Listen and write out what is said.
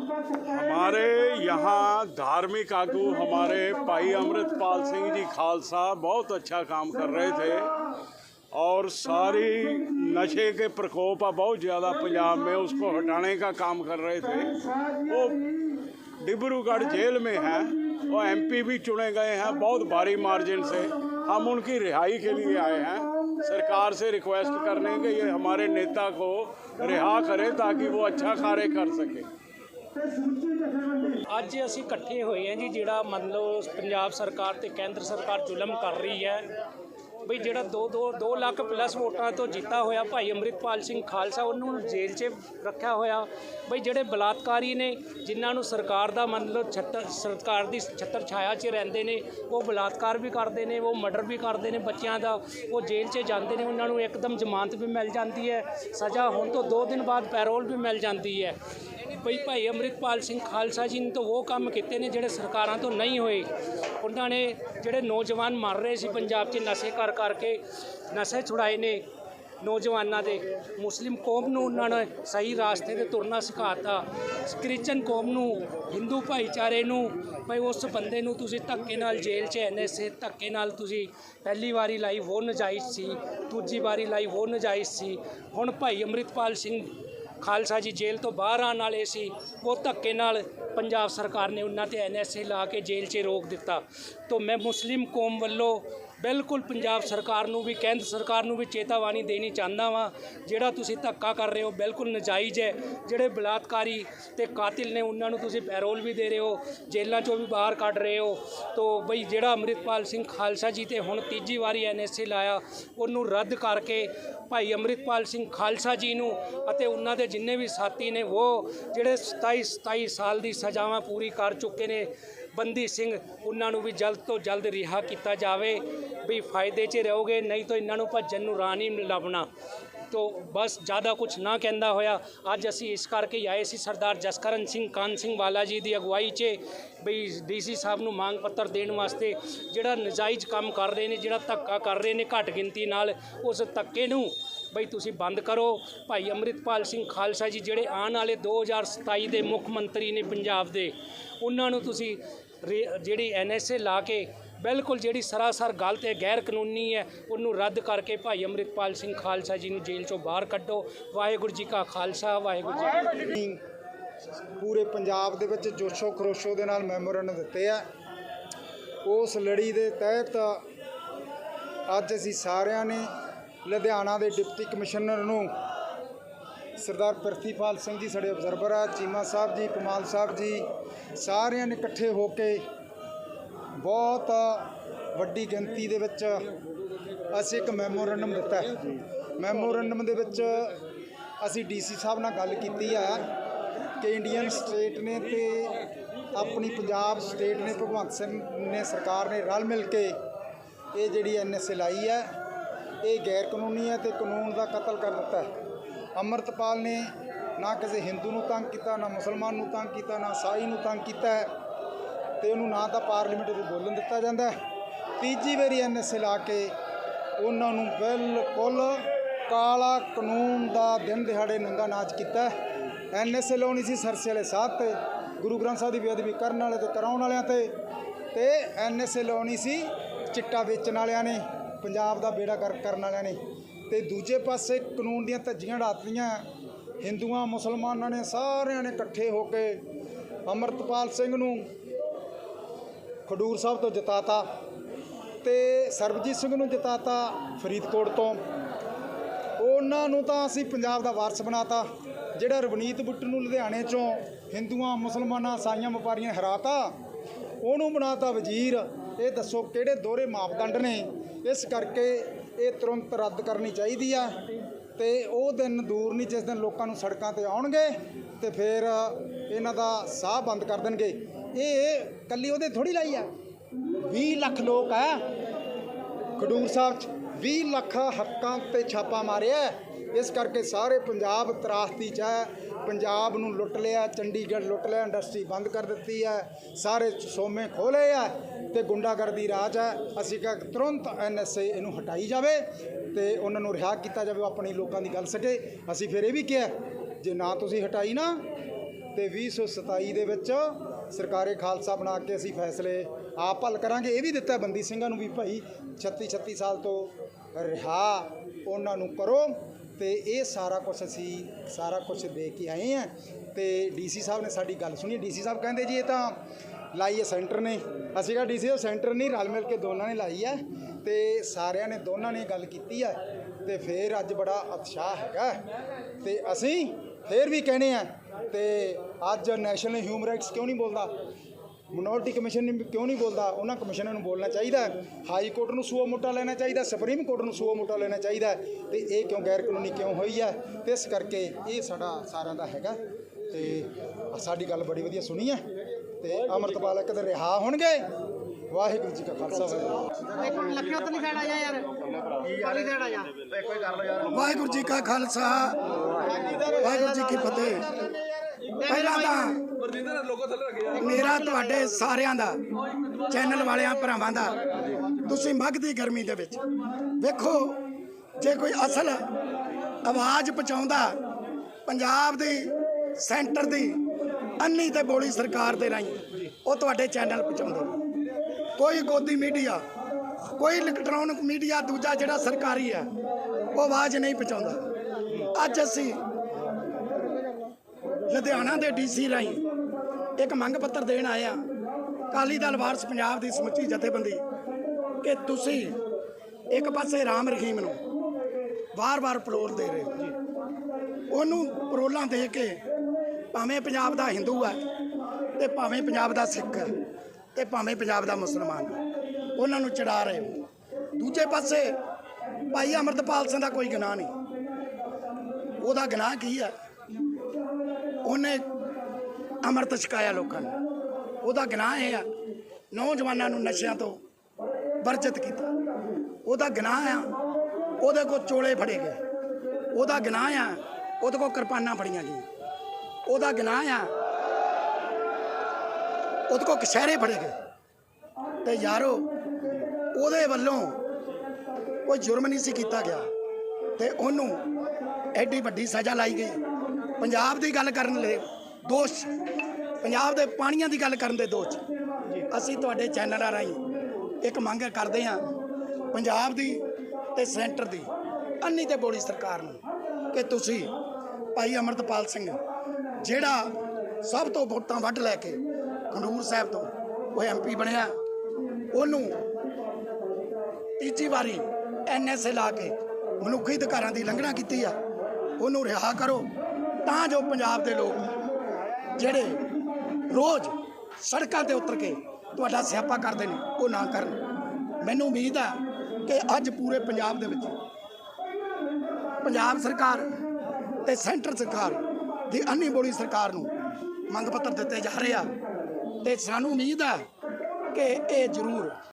हमारे यहाँ धार्मिक आगू हमारे भाई अमृतपाल सिंह जी खालसा बहुत अच्छा काम कर रहे थे और सारी नशे के प्रकोप बहुत ज़्यादा पंजाब में उसको हटाने का काम कर रहे थे। वो डिब्रूगढ़ जेल में हैं, वो एमपी भी चुने गए हैं, बहुत भारी मार्जिन से। हम उनकी रिहाई के लिए आए हैं। सरकार से रिक्वेस्ट करने के ये हमारे नेता को रिहा करें ताकि वो अच्छा कार्य कर सके। ਅੱਜ ਅਸੀਂ ਇਕੱਠੇ ਹੋਏ ਹਾਂ ਜੀ, ਜਿਹੜਾ ਮੰਨ ਲਓ ਪੰਜਾਬ ਸਰਕਾਰ ਤੇ ਕੇਂਦਰ ਸਰਕਾਰ ਜ਼ੁਲਮ ਕਰ ਰਹੀ ਹੈ। ਬਈ ਜਿਹੜਾ 2 2 2 ਲੱਖ ਪਲੱਸ ਵੋਟਾਂ ਤੋਂ ਜਿੱਤਾ ਹੋਇਆ ਭਾਈ ਅੰਮ੍ਰਿਤਪਾਲ ਸਿੰਘ ਖਾਲਸਾ, ਉਹਨੂੰ ਜੇਲ੍ਹ 'ਚ ਰੱਖਿਆ ਹੋਇਆ। ਬਈ ਜਿਹੜੇ ਬਲਾਤਕਾਰੀ ਨੇ, ਜਿਨ੍ਹਾਂ ਨੂੰ ਸਰਕਾਰ ਦਾ ਮਤਲਬ ਛੱਤਰ ਸਰਕਾਰ ਦੀ ਛੱਤਰ ਛਾਇਆ 'ਚ ਰਹਿੰਦੇ ਨੇ, ਉਹ ਬਲਾਤਕਾਰ ਵੀ ਕਰਦੇ ਨੇ, ਉਹ ਮਰਡਰ ਵੀ ਕਰਦੇ ਨੇ ਬੱਚਿਆਂ ਦਾ, ਉਹ ਜੇਲ੍ਹ 'ਚ ਜਾਂਦੇ ਨੇ, ਉਹਨਾਂ ਨੂੰ ਇੱਕਦਮ ਜ਼ਮਾਨਤ ਵੀ ਮਿਲ ਜਾਂਦੀ ਹੈ। ਸਜ਼ਾ ਹੋਣ ਤੋਂ 2 ਦਿਨ ਬਾਅਦ ਪੈਰੋਲ ਵੀ ਮਿਲ ਜਾਂਦੀ ਹੈ। ਬਈ ਭਾਈ ਅੰਮ੍ਰਿਤਪਾਲ ਸਿੰਘ ਖਾਲਸਾ ਜੀ ਨੇ ਤਾਂ ਉਹ ਕੰਮ ਕੀਤੇ ਨੇ ਜਿਹੜੇ ਸਰਕਾਰਾਂ ਤੋਂ ਨਹੀਂ ਹੋਏ। ਉਹਨਾਂ ਨੇ ਜਿਹੜੇ ਨੌਜਵਾਨ ਮਰ ਰਹੇ ਸੀ ਪੰਜਾਬ 'ਚ ਨਸ਼ੇ ਕਰ ਕਰਕੇ ਨਸ਼ੇ ਛੁਡਾਏ ਨੇ ਨੌਜਵਾਨਾਂ ਦੇ। ਮੁਸਲਿਮ ਕੌਮ ਨੂੰ ਉਹਨਾਂ ਨੇ ਸਹੀ ਰਾਸਤੇ ਤੇ ਤੁਰਨਾ ਸਿਖਾਤਾ। ਕ੍ਰਿਸਚਨ ਕੌਮ ਨੂੰ, ਹਿੰਦੂ ਭਾਈਚਾਰੇ ਨੂੰ, ਭਾਈ ਉਸ ਬੰਦੇ ਨੂੰ ਤੁਸੀਂ ਧੱਕੇ ਨਾਲ ਜੇਲ੍ਹ 'ਚ ਐਨਐਸਏ ਧੱਕੇ ਨਾਲ ਤੁਸੀਂ ਪਹਿਲੀ ਵਾਰੀ ਲਾਈ ਉਹ ਨਜਾਇਜ਼ ਸੀ, ਦੂਜੀ ਵਾਰੀ ਲਾਈ ਉਹ ਨਜਾਇਜ਼ ਸੀ। ਹੁਣ ਭਾਈ ਅੰਮ੍ਰਿਤਪਾਲ ਸਿੰਘ ਖਾਲਸਾ ਜੀ ਜੇਲ੍ਹ ਤੋਂ ਬਾਹਰ ਆਉਣ ਵਾਲੇ ਸੀ, ਉਹ ਧੱਕੇ ਨਾਲ ਪੰਜਾਬ ਸਰਕਾਰ ਨੇ ਉਹਨਾਂ ਤੇ ਐਨਐਸਏ ਲਾ ਕੇ ਜੇਲ੍ਹ 'ਚ ਰੋਕ ਦਿੱਤਾ। ਤੋਂ ਮੈਂ ਮੁਸਲਿਮ ਕੌਮ ਵੱਲੋਂ ਬਿਲਕੁਲ ਪੰਜਾਬ ਸਰਕਾਰ ਨੂੰ ਵੀ, ਕੇਂਦਰ ਸਰਕਾਰ ਨੂੰ ਵੀ ਚੇਤਾਵਨੀ ਦੇਣੀ ਚਾਹੁੰਦਾ ਵਾਂ। ਜਿਹੜਾ ਤੁਸੀਂ ਧੱਕਾ ਕਰ ਰਹੇ ਹੋ, ਬਿਲਕੁਲ ਨਜਾਇਜ਼ ਹੈ। ਜਿਹੜੇ ਬਲਾਤਕਾਰੀ ਤੇ ਕਾਤਿਲ ਨੇ, ਉਹਨਾਂ ਨੂੰ ਤੁਸੀਂ ਪੈਰੋਲ ਵੀ ਦੇ ਰਹੇ ਹੋ, ਜੇਲ੍ਹਾਂ 'ਚੋਂ ਵੀ ਬਾਹਰ ਕੱਢ ਰਹੇ ਹੋ। ਤੋਂ ਬਈ ਜਿਹੜਾ ਅੰਮ੍ਰਿਤਪਾਲ ਸਿੰਘ ਖਾਲਸਾ ਜੀ ਤੇ ਹੁਣ ਤੀਜੀ ਵਾਰੀ ਐਨਐਸਏ ਲਾਇਆ, ਉਹਨੂੰ ਰੱਦ ਕਰਕੇ ਭਾਈ ਅੰਮ੍ਰਿਤਪਾਲ ਸਿੰਘ ਖਾਲਸਾ ਜੀ ਨੂੰ ਅਤੇ ਉਹਨਾਂ ਦੇ ਜਿੰਨੇ ਵੀ ਸਾਥੀ ਨੇ, ਉਹ ਜਿਹੜੇ 27 27 ਸਾਲ ਦੀ ਸਜ਼ਾਵਾਂ ਪੂਰੀ ਕਰ ਚੁੱਕੇ ਨੇ। ਬੰਦੀ ਸਿੰਘ, ਉਹਨਾਂ ਨੂੰ ਵੀ ਜਲਦ ਤੋਂ ਜਲਦ ਰਿਹਾ ਕੀਤਾ ਜਾਵੇ। ਵੀ ਫਾਇਦੇ 'ਚ ਰਹੋਗੇ, ਨਹੀਂ ਤਾਂ ਇਹਨਾਂ ਨੂੰ ਭੱਜਣ ਨੂੰ ਰਾਹ ਨਹੀਂ ਲੱਭਣਾ। ਤੋ ਬਸ ਜ਼ਿਆਦਾ ਕੁਝ ਨਾ ਕਹਿੰਦਾ ਹੋਇਆ। ਅੱਜ ਅਸੀਂ ਇਸ ਕਰਕੇ ਆਏ ਸੀ ਸਰਦਾਰ ਜਸਕਰਨ ਸਿੰਘ, ਕਾਨ ਸਿੰਘ ਵਾਲਾ ਜੀ ਦੀ ਅਗਵਾਈ 'ਚ। ਬਈ ਡੀਸੀ ਸਾਹਿਬ ਨੂੰ ਮੰਗ ਪੱਤਰ ਦੇਣ ਵਾਸਤੇ ਜਿਹੜਾ ਨਜਾਇਜ਼ ਕੰਮ ਕਰ ਰਹੇ ਨੇ, ਜਿਹੜਾ ਧੱਕਾ ਕਰ ਰਹੇ ਨੇ ਘੱਟ ਗਿਣਤੀ ਨਾਲ, ਉਸ ਧੱਕੇ ਨੂੰ ਬਈ ਤੁਸੀਂ ਬੰਦ ਕਰੋ। ਭਾਈ ਅੰਮ੍ਰਿਤਪਾਲ ਸਿੰਘ ਖਾਲਸਾ ਜੀ ਜਿਹੜੇ ਆਉਣ ਵਾਲੇ 2027 ਦੇ ਮੁੱਖ ਮੰਤਰੀ ਨੇ ਪੰਜਾਬ ਦੇ, ਉਹਨਾਂ ਨੂੰ ਤੁਸੀਂ ਰੇ- ਜਿਹੜੀ ਐਨਐਸਏ ਲਾ ਕੇ ਬਿਲਕੁਲ ਜਿਹੜੀ ਸਰਾਸਰ ਗਲਤ ਹੈ ਗੈਰ ਕਾਨੂੰਨੀ ਹੈ, ਉਹਨੂੰ ਰੱਦ ਕਰਕੇ ਭਾਈ ਅੰਮ੍ਰਿਤਪਾਲ ਸਿੰਘ ਖਾਲਸਾ ਜੀ ਨੂੰ ਜੇਲ੍ਹ ਚੋਂ ਬਾਹਰ ਕੱਢੋ। ਵਾਹਿਗੁਰੂ ਜੀ ਕਾ ਖਾਲਸਾ, ਵਾਹਿਗੁਰੂ ਜੀ ਕੀ ਪੂਰੇ ਪੰਜਾਬ ਦੇ ਵਿੱਚ ਜੋਸ਼ੋ ਖਰੋਸ਼ੋ ਦੇ ਨਾਲ ਮੈਮੋਰੰਡਮ ਦਿੱਤੇ ਆ। ਉਸ ਲੜੀ ਦੇ ਤਹਿਤ ਅੱਜ ਅਸੀਂ ਸਾਰਿਆਂ ਨੇ ਲੁਧਿਆਣਾ ਦੇ ਡਿਪਟੀ ਕਮਿਸ਼ਨਰ ਨੂੰ ਸਰਦਾਰ ਪ੍ਰਿਥੀਪਾਲ ਸਿੰਘ ਜੀ ਸਾਡੇ ਅਬਜ਼ਰਵਰ ਆ, ਚੀਮਾ ਸਾਹਿਬ ਜੀ, ਕਮਾਲ ਸਾਹਿਬ ਜੀ, ਸਾਰਿਆਂ ਨੇ ਇਕੱਠੇ ਹੋ ਕੇ ਬਹੁਤ ਵੱਡੀ ਗਿਣਤੀ ਦੇ ਵਿੱਚ ਅਸੀਂ ਇੱਕ ਮੈਮੋਰੰਡਮ ਦਿੱਤਾ ਹੈ। ਮੈਮੋਰੰਡਮ ਦੇ ਵਿੱਚ ਅਸੀਂ ਡੀਸੀ ਸਾਹਿਬ ਨਾਲ ਗੱਲ ਕੀਤੀ ਆ ਕਿ ਇੰਡੀਅਨ ਸਟੇਟ ਨੇ ਤੇ ਆਪਣੀ ਪੰਜਾਬ ਸਟੇਟ ਨੇ, ਭਗਵੰਤ ਸਿੰਘ ਨੇ, ਸਰਕਾਰ ਨੇ ਰਲ ਮਿਲ ਕੇ ਇਹ ਜਿਹੜੀ ਐਨਐਸਏ ਲਾਈ ਹੈ ਇਹ ਗੈਰ ਕਾਨੂੰਨੀ ਹੈ ਤੇ ਕਾਨੂੰਨ ਦਾ ਕਤਲ ਕਰ ਦਿੱਤਾ ਹੈ। ਅੰਮ੍ਰਿਤਪਾਲ ਨੇ ਨਾ ਕਿਸੇ ਹਿੰਦੂ ਨੂੰ ਤੰਗ ਕੀਤਾ, ਨਾ ਮੁਸਲਮਾਨ ਨੂੰ ਤੰਗ ਕੀਤਾ, ਨਾ ਸਾਈ ਨੂੰ ਤੰਗ ਕੀਤਾ ਹੈ ਤੇ ਉਹਨੂੰ ਨਾ ਤਾਂ ਪਾਰਲੀਮੈਂਟ ਵਿੱਚ ਬੋਲਣ ਦਿੱਤਾ ਜਾਂਦਾ ਤੀਜੀ ਵਾਰੀ ਐਨਐਸਏ ਲਾ ਕੇ ਉਹਨਾਂ ਨੂੰ ਬਿਲਕੁਲ ਕਾਲਾ ਕਾਨੂੰਨ ਦਾ ਦਿਨ ਦਿਹਾੜੇ ਨੰਗਾ ਨਾਚ ਕੀਤਾ ਐਨਐਸਏ ਲਾਉਣੀ ਸੀ ਸਰਸੇ ਵਾਲੇ ਸਾਧ ਤੇ, ਗੁਰੂ ਗ੍ਰੰਥ ਸਾਹਿਬ ਦੀ ਬੇਅਦਬੀ ਕਰਨ ਵਾਲੇ ਤੇ, ਕਰਾਉਣ ਵਾਲਿਆਂ ਤੇ ਤੇ ਐਨਐਸਏ ਲਾਉਣੀ ਸੀ ਚਿੱਟਾ ਵੇਚਣ ਵਾਲਿਆਂ ਨੇ। ਪੰਜਾਬ ਦਾ ਬੇੜਾ ਕਰ, ਕਰਨ ਵਾਲਿਆਂ ਨੇ। ਤੇ ਦੂਜੇ ਪਾਸੇ ਕਾਨੂੰਨ ਦੀਆਂ ਧੱਜੀਆਂ ਢਾਤੀਆਂ ਹਿੰਦੂਆਂ, ਮੁਸਲਮਾਨਾਂ ਨੇ ਸਾਰਿਆਂ ਨੇ ਇਕੱਠੇ ਹੋ ਕੇ ਅਮਰਤਪਾਲ ਸਿੰਘ ਨੂੰ ਖਡੂਰ ਸਾਹਿਬ ਤੋਂ ਜਿਤਾਤਾ ਤੇ ਸਰਬਜੀਤ ਸਿੰਘ ਨੂੰ ਜਿਤਾਤਾ ਫਰੀਦਕੋਟ ਤੋਂ। ਉਹਨਾਂ ਨੂੰ ਤਾਂ ਅਸੀਂ ਪੰਜਾਬ ਦਾ ਵਾਰਸ ਬਣਾਤਾ, ਜਿਹੜਾ ਰਵਨੀਤ ਬੁੱਟ ਨੂੰ ਲੁਧਿਆਣੇ ਚੋਂ ਹਿੰਦੂਆਂ, ਮੁਸਲਮਾਨਾਂ, ਸਾਈਆਂ, ਵਪਾਰੀਆਂ ਹਰਾਤਾ, ਉਹਨੂੰ ਬਣਾਤਾ ਵਜ਼ੀਰ। ਇਹ ਦੱਸੋ ਕਿਹੜੇ ਦੋਹਰੇ ਮਾਪਦੰਡ ਨੇ? ਇਸ ਕਰਕੇ ਇਹ ਤੁਰੰਤ ਰੱਦ ਕਰਨੀ ਚਾਹੀਦੀ ਆ ਤੇ ਉਹ ਦਿਨ ਦੂਰ ਨਹੀਂ ਜਿਸ ਦਿਨ ਲੋਕਾਂ ਨੂੰ ਸੜਕਾਂ ਤੇ ਆਉਣਗੇ ਤੇ ਫਿਰ ਇਹਨਾਂ ਦਾ ਸਾਹ ਬੰਦ ਕਰ ਦੇਣਗੇ। ਇਹ ਕੱਲੀ ਉਹਦੇ ਥੋੜੀ ਲਾਈ ਆ। 20 ਲੱਖ ਲੋਕ ਆ। ਖਡੂਰ ਸਾਹਿਬ ਚ 20 ਲੱਖ ਹੱਕਾਂ ਤੇ ਛਾਪਾ ਮਾਰਿਆ ਇਸ ਕਰਕੇ ਸਾਰੇ ਪੰਜਾਬ ਤਰਾਸਤੀ ਚ ਹੈ। ਪੰਜਾਬ ਨੂੰ ਲੁੱਟ ਲਿਆ, ਚੰਡੀਗੜ੍ਹ ਲੁੱਟ ਲਿਆ, ਇੰਡਸਟਰੀ ਬੰਦ ਕਰ ਦਿੱਤੀ ਹੈ। ਸਾਰੇ ਸੋਮੇ ਖੋਲੇ ਆ। ਤੇ ਗੁੰਡਾਗਰਦੀ ਰਾਜ ਹੈ। ਅਸੀਂ ਕਿਹਾ ਕਿ ਤੁਰੰਤ ਐਨਐਸਏ ਇਹਨੂੰ ਹਟਾਈ ਜਾਵੇ ਤੇ ਉਹਨਾਂ ਨੂੰ ਰਿਹਾ ਕੀਤਾ ਜਾਵੇ, ਉਹ ਆਪਣੀ ਲੋਕਾਂ ਦੀ ਗੱਲ ਸਕੇ। ਅਸੀਂ ਫਿਰ ਇਹ ਵੀ ਕਿਹਾ, ਜੇ ਨਾ ਤੁਸੀਂ ਹਟਾਈ ਨਾ, ਤੇ 2027 ਦੇ ਵਿੱਚ ਸਰਕਾਰੇ ਖਾਲਸਾ ਬਣਾ ਕੇ ਅਸੀਂ ਫੈਸਲੇ ਆਪ ਹੱਲ ਕਰਾਂਗੇ। ਇਹ ਵੀ ਦਿੱਤਾ ਬੰਦੀ ਸਿੰਘਾਂ ਨੂੰ ਵੀ ਭਾਈ 36 36 ਸਾਲ ਤੋਂ ਰਿਹਾ, ਉਹਨਾਂ ਨੂੰ ਕਰੋ। ਤੇ ਇਹ ਸਾਰਾ ਕੁਝ ਅਸੀਂ ਸਾਰਾ ਕੁਝ ਦੇ ਕੇ ਆਏ ਆ ਤੇ ਡੀਸੀ ਸਾਹਿਬ ਨੇ ਸਾਡੀ ਗੱਲ ਸੁਣੀ। ਡੀਸੀ ਸਾਹਿਬ ਕਹਿੰਦੇ ਜੀ, ਇਹ ਤਾਂ ਲਾਈ ਹੈ ਸੈਂਟਰ ਨੇ। ਅਸੀਂ ਕਿਹਾ ਡੀਸੀ ਉਹ ਸੈਂਟਰ ਨਹੀਂ, ਰਲ ਮਿਲ ਕੇ ਦੋਨਾਂ ਨੇ ਲਾਈ ਹੈ ਤੇ ਸਾਰਿਆਂ ਨੇ ਦੋਨਾਂ ਨੇ ਗੱਲ ਕੀਤੀ ਹੈ ਤੇ ਫਿਰ ਅੱਜ ਬੜਾ ਉਤਸ਼ਾਹ ਹੈਗਾ। ਤੇ ਅਸੀਂ ਫਿਰ ਵੀ ਕਹਿੰਦੇ ਆ ਤੇ ਅੱਜ ਨੈਸ਼ਨਲ ਹਿਊਮਨ ਰਾਈਟਸ ਕਿਉਂ ਨਹੀਂ ਬੋਲਦਾ? ਮਿਨੋਰਟੀ ਕਮਿਸ਼ਨ ਨੇ ਕਿਉਂ ਨਹੀਂ ਬੋਲਦਾ? ਉਹਨਾਂ ਕਮਿਸ਼ਨਾਂ ਨੂੰ ਬੋਲਣਾ ਚਾਹੀਦਾ ਹਾਈ ਕੋਰਟ ਨੂੰ ਸੂਆ ਮੋਟਾ ਲੈਣਾ ਚਾਹੀਦਾ, ਸੁਪਰੀਮ ਕੋਰਟ ਨੂੰ ਸੂਆ ਮੋਟਾ ਲੈਣਾ ਚਾਹੀਦਾ ਹੈ। ਤੇ ਇਹ ਕਿਉਂ ਗੈਰ ਕਾਨੂੰਨੀ ਕਿਉਂ ਹੋਈ ਹੈ? ਤੇ ਇਸ ਕਰਕੇ ਇਹ ਸਾਡਾ ਸਾਰਿਆਂ ਦਾ ਹੈਗਾ। ਤੇ ਸਾਡੀ ਗੱਲ ਬੜੀ ਵਧੀਆ ਸੁਣੀ ਹੈ ਤੇ ਅਮਰਤਪਾਲ ਇੱਕ ਦਿਨ ਰਿਹਾ ਹੋਣਗੇ। ਵਾਹਿਗੁਰੂ ਜੀ ਕਾ ਖਾਲਸਾ ਵਾਹਿਗੁਰੂ ਲੱਖਿਓ ਤੇ ਨਹੀਂ ਆ ਜਾ ਯਾਰ। ਸਾਈਡ ਆ ਜਾ। ਵਾਹਿਗੁਰੂ ਜੀ ਕਾ ਖਾਲਸਾ ਵਾਹਿਗੁਰੂ ਜੀ ਕੀ ਫਤਿਹ। ਪਹਿਲਾਂ ਤਾਂ ਮੇਰਾ ਤੁਹਾਡੇ ਸਾਰਿਆਂ ਦਾ ਚੈਨਲ ਵਾਲਿਆਂ ਭਰਾਵਾਂ ਦਾ ਤੁਸੀਂ ਮੱਘ ਦੀ ਗਰਮੀ ਦੇ ਵਿੱਚ। ਵੇਖੋ ਜੇ ਕੋਈ ਅਸਲ ਆਵਾਜ਼ ਪਹੁੰਚਾਉਂਦਾ ਪੰਜਾਬ ਦੀ ਸੈਂਟਰ ਦੀ ਅੰਨੀ ਤੇ ਬੋਲੀ ਸਰਕਾਰ ਦੇ ਰਾਹੀਂ ਉਹ ਤੁਹਾਡੇ ਚੈਨਲ ਪਹੁੰਚਾਉਂਦੇ ਕੋਈ ਗੋਦੀ ਮੀਡੀਆ, ਕੋਈ ਇਲੈਕਟ੍ਰੋਨਿਕ ਮੀਡੀਆ, ਦੂਜਾ ਜਿਹੜਾ ਸਰਕਾਰੀ ਹੈ, ਉਹ ਆਵਾਜ਼ ਨਹੀਂ ਪਹੁੰਚਾਉਂਦਾ। ਅੱਜ ਅਸੀਂ ਲੁਧਿਆਣਾ ਦੇ ਡੀਸੀ ਰਾਹੀਂ ਇੱਕ ਮੰਗ ਪੱਤਰ ਦੇਣ ਆਏ ਆ ਕਾਲੀ ਦਲ ਵਾਰਸ ਪੰਜਾਬ ਦੀ ਸਮੁੱਚੀ ਜਥੇਬੰਦੀ ਕਿ ਤੁਸੀਂ ਇੱਕ ਪਾਸੇ ਰਾਮ ਰਹੀਮ ਨੂੰ ਵਾਰ-ਵਾਰ ਪਲੋਰ ਦੇ ਰਹੇ ਹੋ। ਉਹਨੂੰ ਪਰੋਲਾਂ ਦੇ ਕੇ ਭਾਵੇਂ ਪੰਜਾਬ ਦਾ ਹਿੰਦੂ ਹੈ ਤੇ ਭਾਵੇਂ ਪੰਜਾਬ ਦਾ ਸਿੱਖ ਹੈ ਤੇ ਭਾਵੇਂ ਪੰਜਾਬ ਦਾ ਮੁਸਲਮਾਨ ਹੈ ਉਹਨਾਂ ਨੂੰ ਚੜਾ ਰਹੇ ਹੋ। ਦੂਜੇ ਪਾਸੇ ਭਾਈ ਅਮਰਤਪਾਲ ਸਿੰਘ ਦਾ ਕੋਈ ਗੁਨਾਹ ਨਹੀਂ। ਉਹਦਾ ਗੁਨਾਹ ਕੀ ਹੈ ਉਹਨੇ ਅੰਮ੍ਰਿਤ ਛਕਾਇਆ ਲੋਕਾਂ ਨੂੰ। ਉਹਦਾ ਗੁਨਾਹ ਇਹ ਆ, ਨੌਜਵਾਨਾਂ ਨੂੰ ਨਸ਼ਿਆਂ ਤੋਂ ਵਰਜਿਤ ਕੀਤਾ। ਉਹਦਾ ਗੁਨਾਹ ਆ, ਉਹਦੇ ਕੋਲ ਚੋਲੇ ਫੜੇ ਗਏ। ਉਹਦਾ ਗੁਨਾਹ ਆ, ਉਹਦੇ ਕੋਲ ਕਿਰਪਾਨਾਂ ਫੜੀਆਂ ਗਈਆਂ। ਉਹਦਾ ਗੁਨਾਹ ਆ। ਉਹਦੇ ਕੋਲ ਕਸ਼ਹਿਰੇ ਫੜੇ ਗਏ। ਤੇ ਯਾਰੋ, ਉਹਦੇ ਵੱਲੋਂ ਕੋਈ ਜੁਰਮ ਨਹੀਂ ਸੀ ਕੀਤਾ ਗਿਆ। ਤੇ ਉਹਨੂੰ ਐਡੀ ਵੱਡੀ ਸਜ਼ਾ ਲਾਈ ਗਈ। ਪੰਜਾਬ ਦੀ ਗੱਲ ਕਰਨ ਲਈ ਦੋਸ਼, ਪੰਜਾਬ ਦੇ ਪਾਣੀਆਂ ਦੀ ਗੱਲ ਕਰਨ ਦੇ ਦੋਸ਼। ਅਸੀਂ ਤੁਹਾਡੇ ਚੈਨਲਾਂ ਰਾਹੀਂ ਇੱਕ ਮੰਗ ਕਰਦੇ ਹਾਂ, ਪੰਜਾਬ ਦੀ ਤੇ ਸੈਂਟਰ ਦੀ ਅੰਨੀ ਤੇ ਬੋਲੀ ਸਰਕਾਰ ਨੂੰ, ਕਿ ਤੁਸੀਂ ਭਾਈ ਅਮਰਤਪਾਲ ਸਿੰਘ ਜਿਹੜਾ ਸਭ ਤੋਂ ਵੋਟਾਂ ਵੱਢ ਲੈ ਕੇ ਖੰਡੂਰ ਸਾਹਿਬ ਤੋਂ ਉਹ ਐਮਪੀ ਬਣਿਆ। ਉਹਨੂੰ ਤੀਜੀ ਵਾਰੀ ਐਨਐਸਏ ਲਾ ਕੇ ਮਨੁੱਖੀ ਅਧਿਕਾਰਾਂ ਦੀ ਲੰਘਣਾ ਕੀਤੀ ਆ। ਉਹਨੂੰ ਰਿਹਾ ਕਰੋ। ਤਾਂ ਜੋ ਪੰਜਾਬ ਦੇ ਲੋਕ ਜਿਹੜੇ ਰੋਜ਼ ਸੜਕਾਂ ਤੇ ਉਤਰ ਕੇ ਤੁਹਾਡਾ ਸਿਆਪਾ ਕਰਦੇ ਨੇ, ਉਹ ਨਾ ਕਰਨ। ਮੈਨੂੰ ਉਮੀਦ ਆ ਕਿ ਅੱਜ ਪੂਰੇ ਪੰਜਾਬ ਦੇ ਵਿੱਚ ਪੰਜਾਬ ਸਰਕਾਰ ਤੇ ਸੈਂਟਰ ਸਰਕਾਰ ਦੀ ਅੰਨੀ ਬੋਲੀ ਸਰਕਾਰ ਨੂੰ ਮੰਗ ਪੱਤਰ ਦਿੱਤੇ ਜਾ ਰਹੇ ਆ ਤੇ ਸਾਨੂੰ ਉਮੀਦ ਆ ਕਿ ਇਹ ਜ਼ਰੂਰ